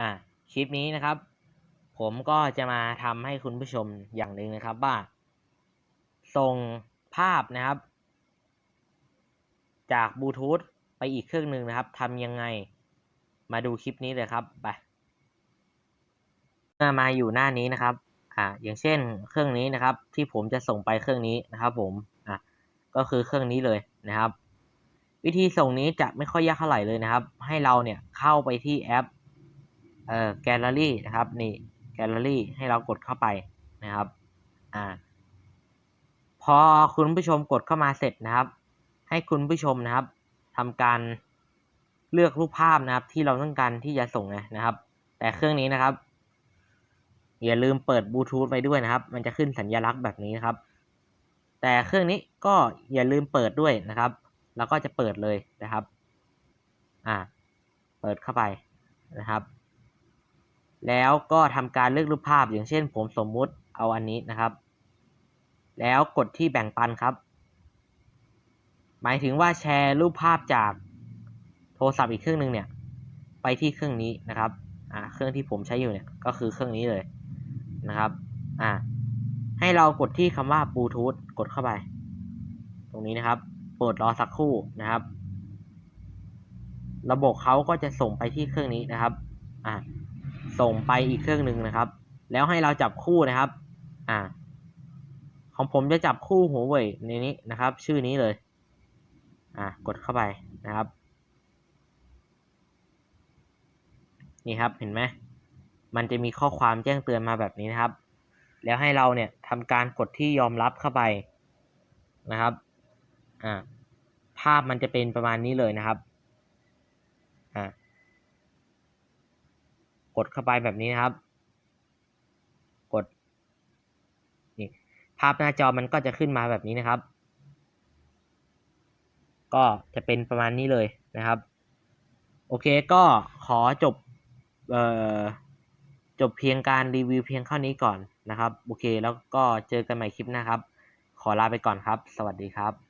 อ่าคลิปนี้นะครับ ผมก็จะมาทำให้คุณผู้ชมอย่างหนึ่งนะครับว่า ส่งภาพนะครับ จากบลูทูธไปอีกเครื่องหนึ่งนะครับทำยังไงมาดูคลิปนี้เลยครับไปเมื่อมาอยู่หน้านี้นะครับ อ่า อย่างเช่นเครื่องนี้นะครับ ที่ผมจะส่งไปเครื่องนี้นะครับ ผม อะ ก็คือเครื่องนี้เลยนะครับ วิธีส่งนี้จะไม่ค่อยยากเท่าไหร่เลยนะครับ ให้เราเนี่ยเข้าไปที่แอป เอ่อแกลเลอรี่นะครับนี่แกลเลอรี่ให้เรากดเข้าไปนะครับอ่าพอคุณผู้ชมกดเข้ามาเสร็จนะครับ ให้คุณผู้ชมนะครับทำการเลือกรูปภาพนะครับ ที่เราต้องการที่จะส่งนะครับ แต่เครื่องนี้นะครับ อย่าลืมเปิดบลูทูธไว้ด้วยนะครับ มันจะขึ้นสัญลักษณ์แบบนี้นะครับ แต่เครื่องนี้ก็อย่าลืมเปิดด้วยนะครับ แล้วก็จะเปิดเลยนะครับ อ่า เปิดเข้าไปนะครับ แล้วก็ทำการเลือกรูปภาพอย่างเช่น ผมสมมุติเอาอันนี้นะครับ แล้วกดที่แบ่งปันครับ หมายถึงว่าแชร์รูปภาพจากโทรศัพท์อีกเครื่องหนึ่งเนี่ย ไปที่เครื่องนี้นะครับอ่าเครื่องที่ผมใช้อยู่เนี่ยก็คือเครื่องนี้เลยนะครับอ่าให้เรากดที่คำว่าบลูทูธกดเข้าไป ตรงนี้นะครับเปิดรอสักครู่นะครับ ระบบเขาก็จะส่งไปที่เครื่องนี้นะครับอ่า ส่งไปอีกเครื่องหนึ่งนะครับ แล้วให้เราจับคู่นะครับ อ่า ของผมจะจับคู่หัวเว่ยในนี้นะครับ ชื่อนี้เลย อ่ากดเข้าไปนะครับ นี่ครับเห็นไหมมันจะมีข้อความแจ้งเตือนมาแบบนี้นะครับ แล้วให้เราเนี่ยทำการกดที่ยอมรับเข้าไปนะครับ อ่า ภาพมันจะเป็นประมาณนี้เลยนะครับ อ่า กดเข้าไปแบบนี้นะครับ กดนี่ภาพหน้าจอมันก็จะขึ้นมาแบบนี้นะครับ ก็จะเป็นประมาณนี้เลยนะครับ โอเคก็ขอจบเอ่อจบเพียงการรีวิวเพียงเท่านี้ก่อนนะครับ โอเค แล้วก็เจอกันใหม่คลิปหน้าครับ ขอลาไปก่อนครับ สวัสดีครับ